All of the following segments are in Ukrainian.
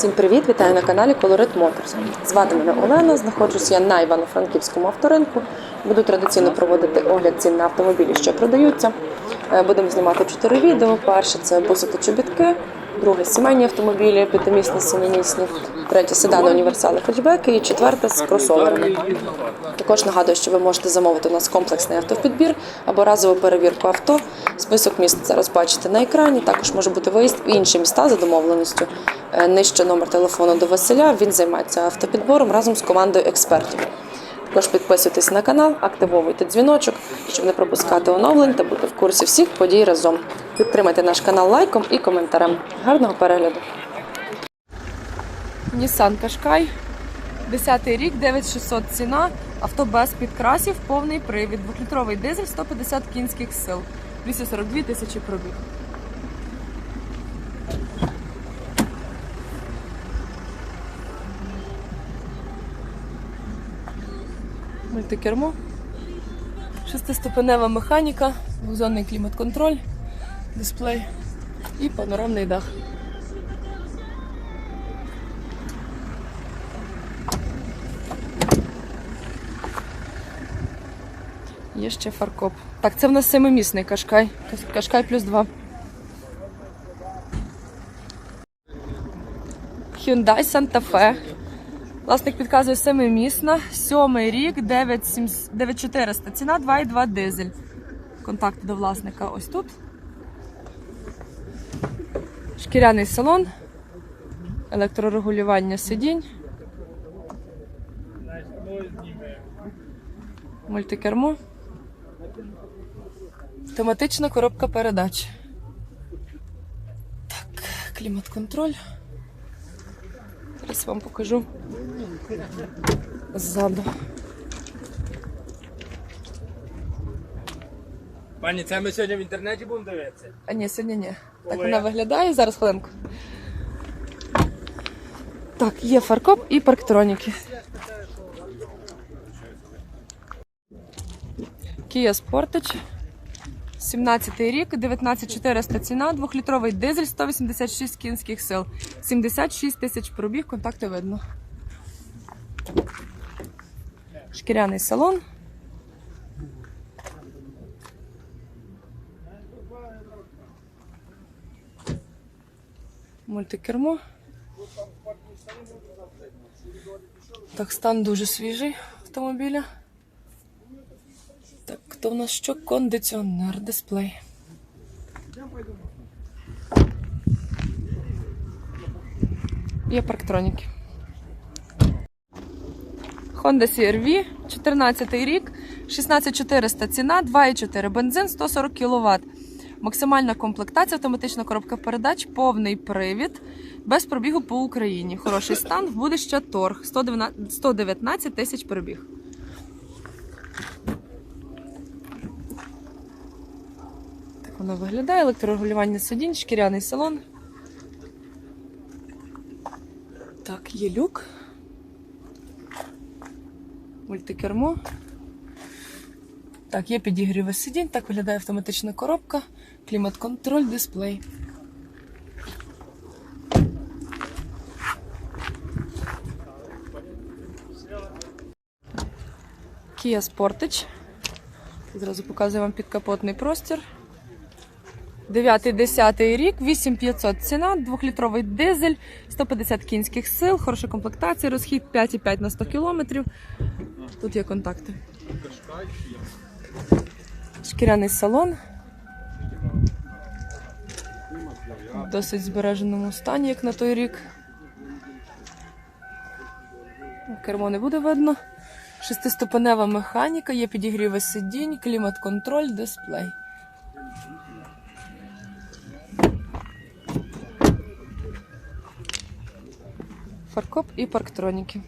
Всім привіт! Вітаю на каналі Colorit Motors. Звати мене Олена. Знаходжусь я на Івано-Франківському авторинку. Буду традиційно проводити огляд цін на автомобілі, що продаються. Е, Будемо знімати чотири відео. Перше це буси та чобітки, друге сімейні автомобілі, п'ятимісні, сімимісні, третє седани, універсали, хетчбеки і четверте з кросоверами. Також нагадую, що ви можете замовити у нас комплексний автопідбір або разову перевірку авто. Список міст зараз бачите на екрані. Також може бути виїзд в інші міста за домовленістю. Е, Нижче номер телефону до Василя. Він займається автопідбором разом з командою експертів. Також підписуйтесь на канал, активовуйте дзвіночок, щоб не пропускати оновлень та бути в курсі всіх подій разом. Підтримайте наш канал лайком і коментарем. Гарного перегляду! Nissan Qashqai, 10 рік, 9600 ціна, авто без підкрасів, повний привід, 2-літровий дизель, 150 кінських сил, 242 тисячі пробіг. Мультикермо, шестиступенева механіка, двозонний клімат-контроль, дисплей і панорамний дах. Є ще фаркоп. Так, це в нас семимісний кашкай. Кашкай плюс два. Hyundai Santa Fe. Власник підказує семимісна. Сьомий рік, 9400. Ціна 2,2 дизель. Контакти до власника ось тут. Шкіряний салон. Електрорегулювання сидінь. Мультикермо. Автоматична коробка передач. Так, клімат-контроль. Зараз вам покажу ззаду. Пані, це ми сьогодні в інтернеті будемо дивитися? А ні, сьогодні ні. Так вона виглядає. Зараз хвилинку. Так, є фаркоп і парктроніки. Kia Sportage. 17 рік, 19400 ціна, 2-літровий дизель, 186 кінських сил, 76 тисяч пробіг, контакти видно. Шкіряний салон. Мультикермо. Так, стан дуже свіжий автомобіля. То в нас що? Кондиціонер, дисплей. Є парктроніки. Honda CR-V, 14 рік, 16400 ціна, 2,4 бензин, 140 кВт. Максимальна комплектація, автоматична коробка передач, повний привід, без пробігу по Україні. Хороший стан, буде ще торг, 119 119 тисяч пробіг. Воно виглядає. Електрорегулювання сидінь, шкіряний салон. Так, є люк. Мультикермо. Так, є підігріви сидінь, так виглядає автоматична коробка, клімат-контроль, дисплей. Kia Sportage. Зразу показую вам підкапотний простір. 9-10 рік, 8500 ціна, 2-літровий дизель, 150 кінських сил, хороша комплектація, розхід 5,5 на 100 кілометрів. Тут є контакти. Шкіряний салон. В досить збереженому стані, як на той рік. Кермо не буде видно. Шестиступенева механіка, є підігріви сидінь, клімат-контроль, дисплей. Фаркоп і парктроніки.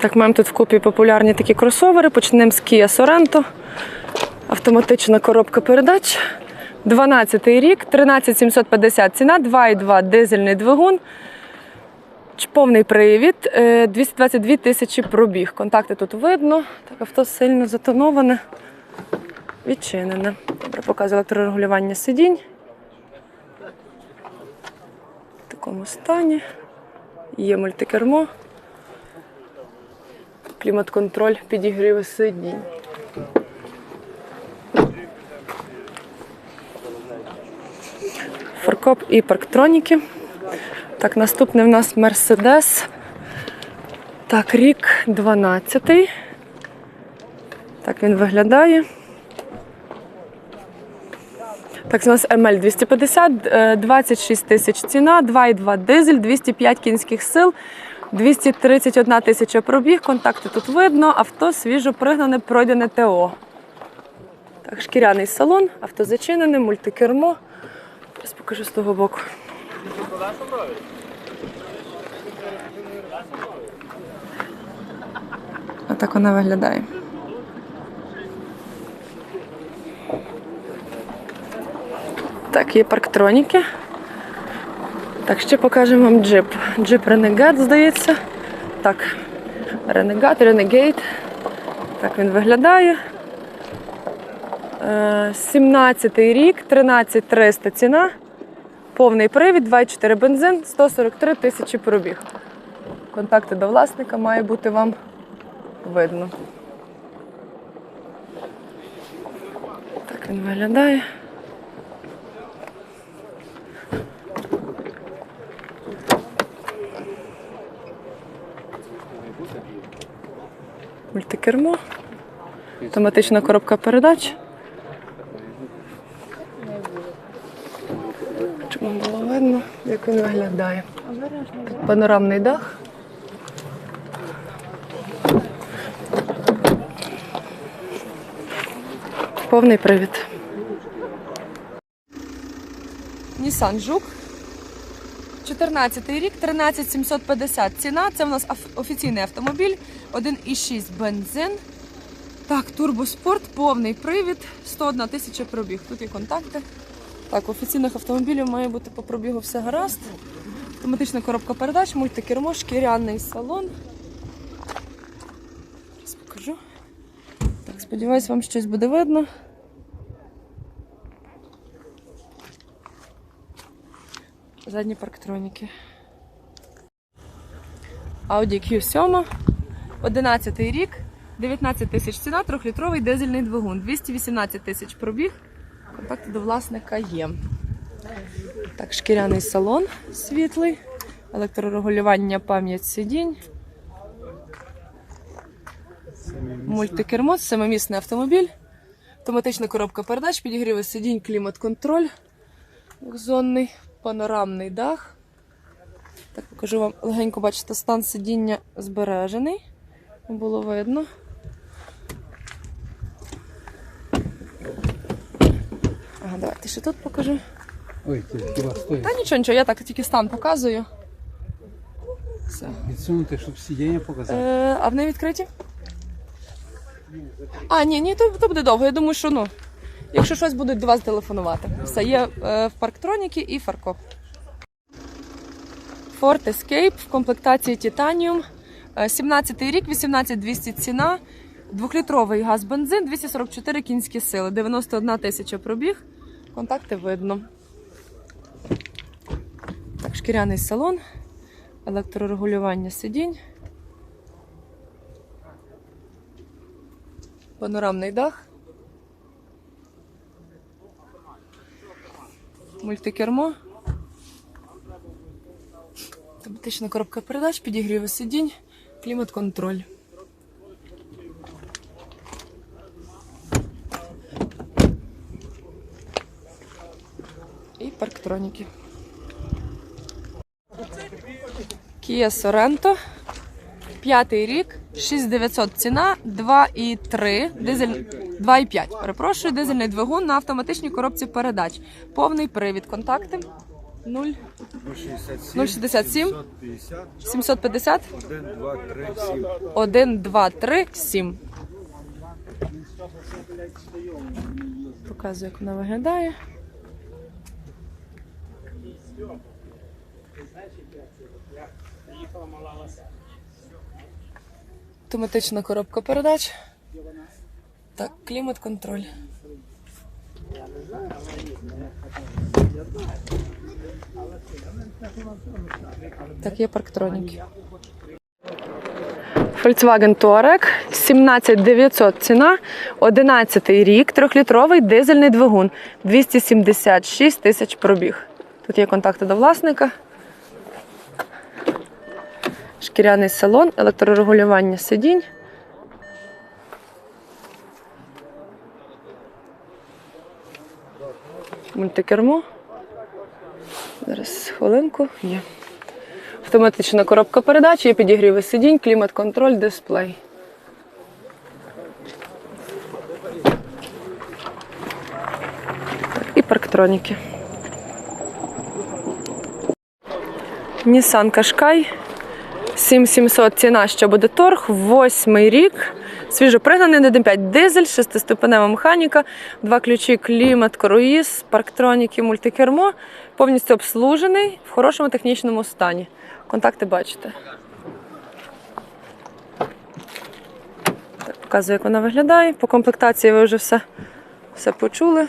Так, маємо тут вкупі популярні такі кросовери. Почнемо з Kia Sorento. Автоматична коробка передач. 12 рік, 13750 ціна, 2,2 дизельний двигун. Повний привід, е, 222 тисячі пробіг. Контакти тут видно. Так, авто сильно затоноване, відчинене. Добре, показую електрорегулювання сидінь. В такому стані. Є мультикермо. Клімат-контроль підігріву сидінь. Форкоп і парктроніки. Так, наступний в нас Мерседес. Так, рік 12. Так він виглядає. Так, у нас ML 250, е, 26 тисяч ціна, 2,2 дизель, 205 кінських сил, 231 тисяча пробіг. Контакти тут видно. Авто свіжо пригнане, пройдене ТО. Так, шкіряний салон, авто зачинене, мультикермо. Зараз покажу з того боку. Отак вона виглядає. Так, є парктроніки. Так, ще покажемо вам джип. Джип Renegade, здається. Так, Renegade, Renegade. Так він виглядає. Е, 17-й рік, 13300 ціна. Повний привід, 2,4 бензин, 143 тисячі пробіг. Контакти до власника має бути вам видно. Так він виглядає. Мультикермо, автоматична коробка передач. Вам було видно, як він виглядає. Панорамний дах. Повний привід. Nissan Жук. 14 рік, 13750 ціна. Це у нас офіційний автомобіль, 1,6 бензин. Так, турбоспорт, повний привід, 101 тисяча пробіг. Тут є контакти. Так, у офіційних автомобілів має бути по пробігу все гаразд. Автоматична коробка передач, мультикермо, шкіряний салон. Зараз покажу. Так, сподіваюсь, вам щось буде видно. Задні парктроніки. Audi Q7, 11 рік, 19 тисяч ціна, 3-літровий дизельний двигун, 218 тисяч пробіг. Контакти до власника є. Так, шкіряний салон світлий, електрорегулювання пам'ять сидінь. Мультикермо, семимісний автомобіль, автоматична коробка передач, підігріви сидінь, клімат-контроль, двохзонний, панорамний дах. Так, покажу вам легенько, бачите, стан сидіння збережений. Було видно. Ага, давайте ще тут покажу. Ой, ти стоїть. Та нічого, нічого, я так тільки стан показую. Все. Відсунути, щоб сидіння показати. Е, а вони відкриті? А, ні, ні, то, то буде довго. Я думаю, що ну. Якщо щось будуть до вас телефонувати. Все, є е, в парктроніки і фаркоп. Ford Escape в комплектації Titanium. Е, 17 рік, 18200 ціна. Двохлітровий газ бензин, 244 кінські сили, 91 тисяча пробіг. Контакти видно. Так, шкіряний салон, електрорегулювання сидінь. Панорамний дах. Мультикермо. Автоматична коробка передач, підігріви сидінь, клімат-контроль. І парктроніки. Kia Sorento. П'ятий рік, 6900 ціна, 2,3, дизель, 2,5, перепрошую, дизельний двигун на автоматичній коробці передач. Повний привід. Контакти 0, 067 50, 750 1, 2, 3, 7. 1, 2, 3, 7. Показую, як вона виглядає. Автоматична коробка передач. Так, клімат-контроль. Так, є парктроніки. Volkswagen Touareg, 17900 ціна, 11 рік, трьохлітровий дизельний двигун, 276 тисяч пробіг. Тут є контакти до власника. Шкіряний салон, електрорегулювання сидінь. Мультикермо. Зараз хвилинку. Є. Автоматична коробка передач, є підігріви сидінь, клімат-контроль, дисплей. І парктроніки. Nissan Qashqai. 7700 ціна, що буде торг, восьмий рік. Свіжопригнаний 1.5 дизель, шестиступенева механіка, два ключі, клімат, круїз, парктроніки, мультикермо. Повністю обслужений в хорошому технічному стані. Контакти бачите. Так, показую, як вона виглядає. По комплектації ви вже все, все почули.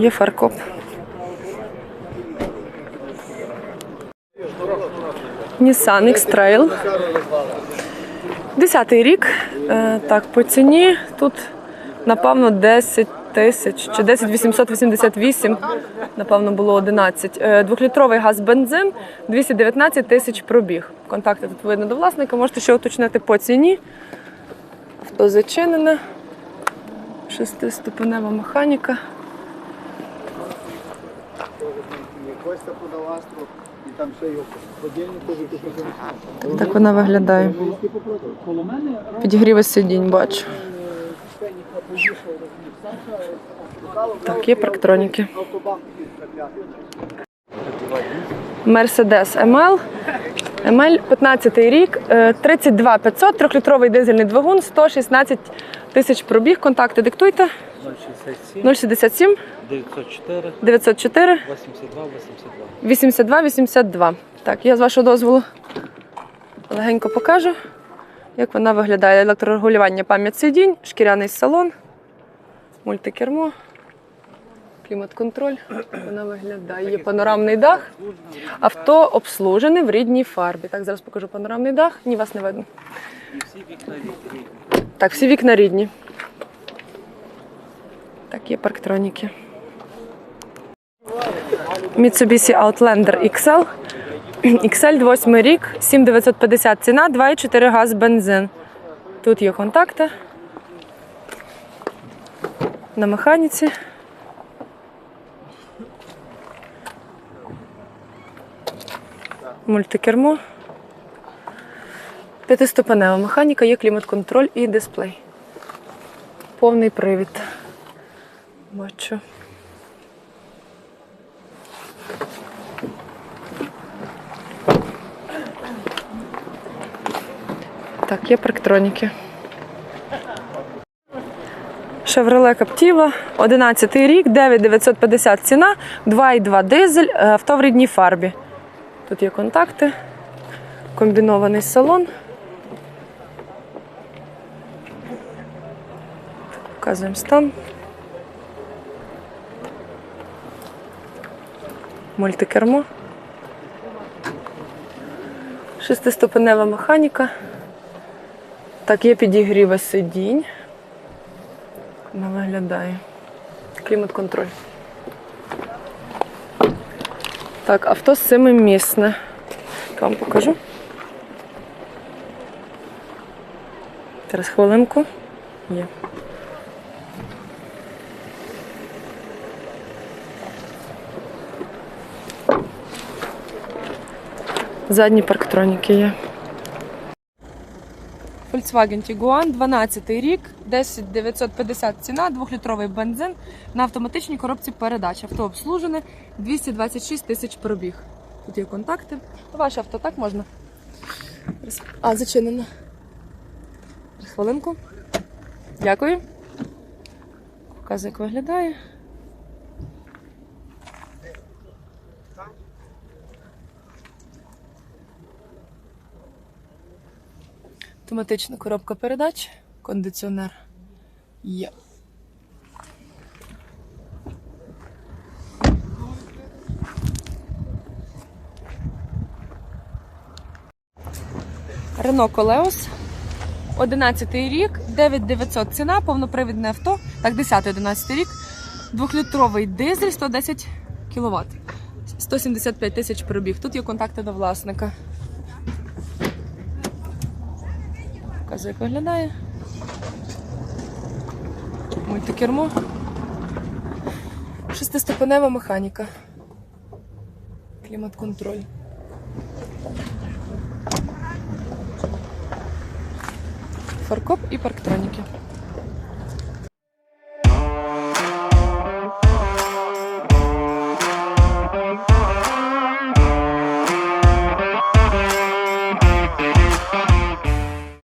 Є фаркоп. Nissan X-Trail. Десятий рік. Е, Так, по ціні тут, напевно, 10 тисяч чи 10 888, напевно, було 11. Е, Двохлітровий газ бензин, 219 тисяч пробіг. Контакти тут видно до власника, можете ще уточнити по ціні. Авто зачинене. Шестиступенева механіка. Так вона виглядає. Підігріви сидінь бачу. Так, є парктроніки. Мерседес ML. ML 15 рік, е, 32 500, трьохлітровий дизельний двигун, 116 тисяч пробіг. Контакти диктуйте. 067 067 904 904 82 82. 82 82. Так, я з вашого дозволу легенько покажу, як вона виглядає. Електрорегулювання пам'ять сидінь, шкіряний салон, мультикермо, клімат-контроль. Вона виглядає. Є панорамний дах. Авто обслужене в рідній фарбі. Так, зараз покажу панорамний дах. Ні, вас не видно. Всі вікна рідні. Так, всі вікна рідні. Так, є парктроніки. Mitsubishi Outlander XL. XL 8 рік, 7950 ціна, 2,4 газ бензин. Тут є контакти. На механіці. Мультикермо. П'ятиступенева механіка, є клімат-контроль і дисплей. Повний привід. Бачу. Так, є парктроніки. Chevrolet Captiva, 11 рік, 9950 ціна, 2,2 дизель, е, авто в рідній фарбі. Тут є контакти, комбінований салон. Показуємо стан. Мультикермо. Шестиступенева механіка. Так, є підігріва сидінь. Вона виглядає. Клімат-контроль. Так, авто семимісне. Вам покажу. Зараз хвилинку. Є. Задні парктроніки є. Volkswagen Tiguan, 12 рік, 10950 ціна, 2-літровий бензин на автоматичній коробці передач. Авто обслужене, 226 тисяч пробіг. Тут є контакти. Ваше авто так можна? А, зачинено. Хвилинку. Дякую. Показую, як виглядає. Автоматична коробка передач, кондиціонер є. Рено Колеос. 11 рік, 9900 ціна, повнопривідне авто. Так, 10-11 рік. Двохлітровий дизель, 110 кВт. 175 тисяч пробіг. Тут є контакти до власника. Показую, як виглядає. Мультикермо. Шестиступенева механіка. Клімат-контроль. Фаркоп і парктроніки.